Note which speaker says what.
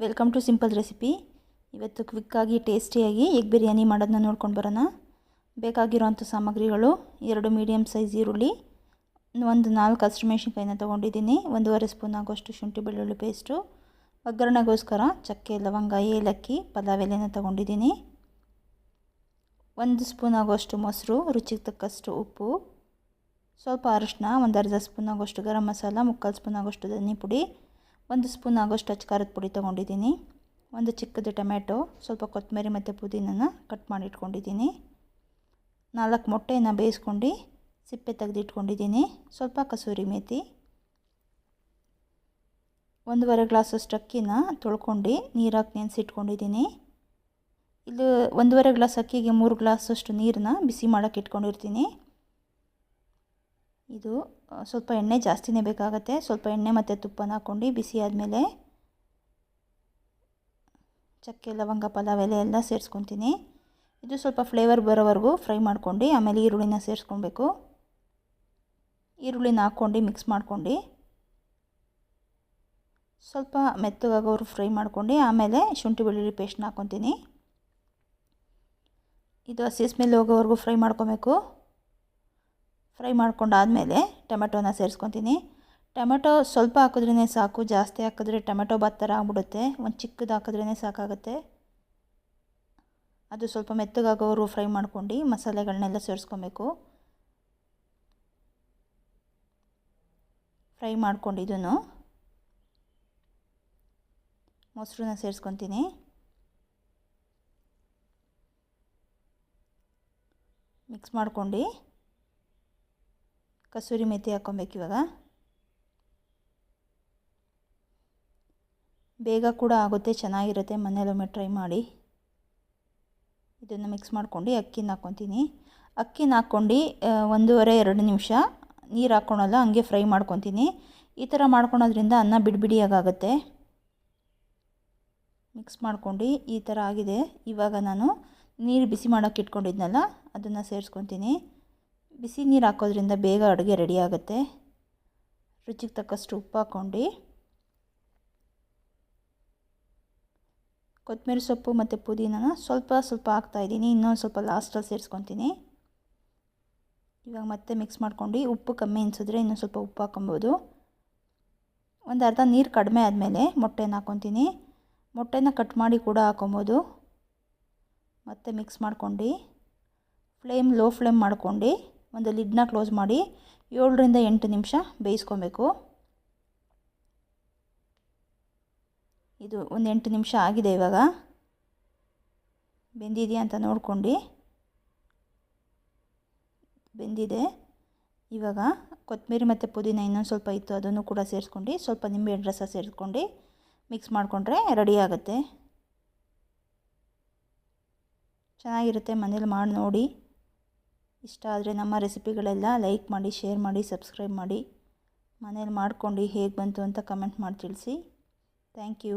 Speaker 1: Welcome to simple recipe. ಇವತ್ತು ಕ್ವಿಕ್ಕಾಗಿ, ಟೇಸ್ಟಿಯಾಗಿ egg biryani ಮಾಡೋದನ್ನ ನೋಡ್ಕೊಂಡು ಬರೋಣ. ಬೇಕಾಗಿರೋಂಥ ಸಾಮಗ್ರಿಗಳು ಎರಡು ಮೀಡಿಯಮ್ ಸೈಜ್ ಈರುಳ್ಳಿ, ಒಂದು ನಾಲ್ಕು ಹಸಿಮೆಣ್ಸಿನ್ಕಾಯಿನ ತೊಗೊಂಡಿದ್ದೀನಿ, ಒಂದೂವರೆ ಸ್ಪೂನ್ ಆಗೋಷ್ಟು ಶುಂಠಿ ಬೆಳ್ಳುಳ್ಳಿ ಪೇಸ್ಟು, ಒಗ್ಗರಣೆಗೋಸ್ಕರ ಚಕ್ಕೆ, ಲವಂಗ, ಏಲಕ್ಕಿ, ಪಲಾವ್ ಎಲೆನ ತೊಗೊಂಡಿದ್ದೀನಿ. ಒಂದು ಸ್ಪೂನ್ ಆಗೋಷ್ಟು ಮೊಸರು, ರುಚಿಗೆ ತಕ್ಕಷ್ಟು ಉಪ್ಪು, ಸ್ವಲ್ಪ ಅರಿಶಿನ ಒಂದು ಅರ್ಧ ಸ್ಪೂನ್ ಆಗೋಷ್ಟು ಗರಂ ಮಸಾಲ, ಮುಕ್ಕಾಲು ಸ್ಪೂನ್ ಆಗೋಷ್ಟು ಧನಿ ಪುಡಿ ಒಂದು ಸ್ಪೂನ್ ಆಗೋಷ್ಟು ಅಚ್ಕಾರದ ಪುಡಿ ತೊಗೊಂಡಿದ್ದೀನಿ. ಒಂದು ಚಿಕ್ಕದು ಟೊಮ್ಯಾಟೊ, ಸ್ವಲ್ಪ ಕೊತ್ತಂಬರಿ ಮತ್ತು ಪುದೀನನ ಕಟ್ ಮಾಡಿ ಇಟ್ಕೊಂಡಿದ್ದೀನಿ ನಾಲ್ಕು ಮೊಟ್ಟೆಯನ್ನು ಬೇಯಿಸ್ಕೊಂಡು ಸಿಪ್ಪೆ ತೆಗೆದಿಟ್ಕೊಂಡಿದ್ದೀನಿ. ಸ್ವಲ್ಪ ಕಸೂರಿ ಮೇತಿ. ಒಂದೂವರೆ ಗ್ಲಾಸಷ್ಟು ಅಕ್ಕಿನ ತೊಳ್ಕೊಂಡು ನೀರಾಕಿ ನೆನೆಸಿಟ್ಕೊಂಡಿದ್ದೀನಿ. ಇಲ್ಲಿ ಒಂದೂವರೆ ಗ್ಲಾಸ್ ಅಕ್ಕಿಗೆ ಮೂರು ಗ್ಲಾಸಷ್ಟು ನೀರನ್ನ ಬಿಸಿ ಮಾಡೋಕ್ಕೆ ಇಟ್ಕೊಂಡಿರ್ತೀನಿ. ಇದು ಸ್ವಲ್ಪ ಎಣ್ಣೆ ಜಾಸ್ತಿನೇ ಬೇಕಾಗುತ್ತೆ. ಸ್ವಲ್ಪ ಎಣ್ಣೆ ಮತ್ತು ತುಪ್ಪನ ಹಾಕ್ಕೊಂಡು ಬಿಸಿ ಆದಮೇಲೆ ಚಕ್ಕೆ, ಲವಂಗ, ಪಲಾವ್ ಎಲೆ ಎಲ್ಲ ಸೇರಿಸ್ಕೊತೀನಿ. ಇದು ಸ್ವಲ್ಪ ಫ್ಲೇವರ್ ಬರೋವರೆಗೂ ಫ್ರೈ ಮಾಡ್ಕೊಂಡು ಆಮೇಲೆ ಈರುಳ್ಳಿನ ಸೇರಿಸ್ಕೊಬೇಕು. ಈರುಳ್ಳಿನ ಹಾಕ್ಕೊಂಡು ಮಿಕ್ಸ್ ಮಾಡ್ಕೊಂಡು ಸ್ವಲ್ಪ ಮೆತ್ತಗಾಗೋರು ಫ್ರೈ ಮಾಡ್ಕೊಂಡು ಆಮೇಲೆ ಶುಂಠಿ ಬೆಳ್ಳುಳ್ಳಿ ಪೇಸ್ಟ್ನ ಹಾಕ್ಕೊತೀನಿ. ಇದು ಹಸಿ ಸ್ಮೆಲ್ ಹೋಗೋವರೆಗೂ ಫ್ರೈ ಮಾಡ್ಕೊಬೇಕು. ಫ್ರೈ ಮಾಡ್ಕೊಂಡಾದಮೇಲೆ ಟೊಮೆಟೊನ ಸೇರಿಸ್ಕೊತೀನಿ. ಟೊಮೆಟೊ ಸ್ವಲ್ಪ ಹಾಕಿದ್ರೇ ಸಾಕು, ಜಾಸ್ತಿ ಹಾಕಿದ್ರೆ ಟೊಮೆಟೊ ಬಾತ್ ಥರ ಆಗ್ಬಿಡುತ್ತೆ. ಒಂದು ಚಿಕ್ಕದು ಹಾಕಿದ್ರೇ ಸಾಕಾಗುತ್ತೆ. ಅದು ಸ್ವಲ್ಪ ಮೆತ್ತಗಾಗೋರು ಫ್ರೈ ಮಾಡ್ಕೊಂಡು ಮಸಾಲೆಗಳನ್ನೆಲ್ಲ ಸೇರಿಸ್ಕೊಬೇಕು. ಫ್ರೈ ಮಾಡ್ಕೊಂಡು ಇದನ್ನು ಮೊಸರನ್ನ ಸೇರಿಸ್ಕೊತೀನಿ. ಮಿಕ್ಸ್ ಮಾಡ್ಕೊಂಡು ಕಸೂರಿ ಮೆಥಿ ಹಾಕ್ಕೊಬೇಕು ಇವಾಗ. ಬೇಗ ಕೂಡ ಆಗುತ್ತೆ, ಚೆನ್ನಾಗಿರುತ್ತೆ ಮನೆಯಲ್ಲೊಮ್ಮೆ ಟ್ರೈ ಮಾಡಿ. ಇದನ್ನು ಮಿಕ್ಸ್ ಮಾಡ್ಕೊಂಡು ಅಕ್ಕಿನ ಹಾಕ್ಕೊತೀನಿ. ಅಕ್ಕಿನ ಹಾಕ್ಕೊಂಡು ಒಂದೂವರೆ, ಎರಡು ನಿಮಿಷ ನೀರು ಹಾಕ್ಕೊಳಲ್ಲ, ಹಂಗೆ ಫ್ರೈ ಮಾಡ್ಕೊತೀನಿ. ಈ ಥರ ಮಾಡ್ಕೊಳೋದ್ರಿಂದ ಅನ್ನ ಬಿಡಿಬಿಡಿಯಾಗುತ್ತೆ ಮಿಕ್ಸ್ ಮಾಡ್ಕೊಂಡು ಈ ಥರ ಆಗಿದೆ. ಇವಾಗ ನಾನು ನೀರು ಬಿಸಿ ಮಾಡೋಕ್ಕೆ ಇಟ್ಕೊಂಡಿದ್ನಲ್ಲ, ಅದನ್ನು ಸೇರಿಸ್ಕೊತೀನಿ. ಬಿಸಿ ನೀರು ಹಾಕೋದ್ರಿಂದ ಬೇಗ ಅಡುಗೆ ರೆಡಿ ಆಗುತ್ತೆ. ರುಚಿಗೆ ತಕ್ಕಷ್ಟು ಉಪ್ಪು ಹಾಕ್ಕೊಂಡು ಕೊತ್ತಂಬರಿ ಸೊಪ್ಪು ಮತ್ತು ಪುದೀನನ ಸ್ವಲ್ಪ ಸ್ವಲ್ಪ ಹಾಕ್ತಾಯಿದ್ದೀನಿ ಇನ್ನೊಂದು ಸ್ವಲ್ಪ ಲಾಸ್ಟಲ್ಲಿ ಸೇರಿಸ್ಕೊತೀನಿ. ಇವಾಗ ಮತ್ತೆ ಮಿಕ್ಸ್ ಮಾಡ್ಕೊಂಡು ಉಪ್ಪು ಕಮ್ಮಿ ಅನಿಸಿದ್ರೆ ಇನ್ನೊಂದು ಸ್ವಲ್ಪ ಉಪ್ಪು ಹಾಕೊಬೋದು ಒಂದು ಅರ್ಧ ನೀರು ಕಡಿಮೆ ಆದಮೇಲೆ ಮೊಟ್ಟೆನ ಹಾಕ್ಕೊತೀನಿ ಮೊಟ್ಟೆನ ಕಟ್ ಮಾಡಿ ಕೂಡ ಹಾಕೊಬೋದು ಮತ್ತೆ ಮಿಕ್ಸ್ ಮಾಡ್ಕೊಂಡು ಫ್ಲೇಮ್ ಲೋ ಫ್ಲೇಮ್ ಮಾಡ್ಕೊಂಡು ಒಂದು ಲಿಡ್ನ ಕ್ಲೋಸ್ ಮಾಡಿ ಏಳರಿಂದ ಎಂಟು ನಿಮಿಷ ಬೇಯಿಸ್ಕೊಬೇಕು. ಇದು ಒಂದು ಎಂಟು ನಿಮಿಷ ಆಗಿದೆ ಇವಾಗ. ಬೆಂದಿದೆಯಾ ಅಂತ ನೋಡ್ಕೊಂಡು. ಬೆಂದಿದೆ. ಇವಾಗ ಕೊತ್ತಂಬರಿ ಮತ್ತು ಪುದೀನ ಇನ್ನೊಂದು ಸ್ವಲ್ಪ ಇತ್ತು, ಅದನ್ನು ಕೂಡ ಸೇರಿಸ್ಕೊಂಡು ಸ್ವಲ್ಪ ನಿಂಬೆಹಣ್ಣು ರಸ ಸೇರಿಸ್ಕೊಂಡು ಮಿಕ್ಸ್ ಮಾಡಿಕೊಂಡ್ರೆ ರೆಡಿ ಆಗುತ್ತೆ. ಚೆನ್ನಾಗಿರುತ್ತೆ ಮನೇಲಿ ಮಾಡಿ ನೋಡಿ. ಇಷ್ಟ ಆದರೆ ನಮ್ಮ ರೆಸಿಪಿಗಳೆಲ್ಲ ಲೈಕ್ ಮಾಡಿ, ಶೇರ್ ಮಾಡಿ, ಸಬ್ಸ್ಕ್ರೈಬ್ ಮಾಡಿ. ಮನೇಲಿ ಮಾಡ್ಕೊಂಡು ಹೇಗೆ ಬಂತು ಅಂತ ಕಮೆಂಟ್ ಮಾಡಿ ತಿಳಿಸಿ. Thank you.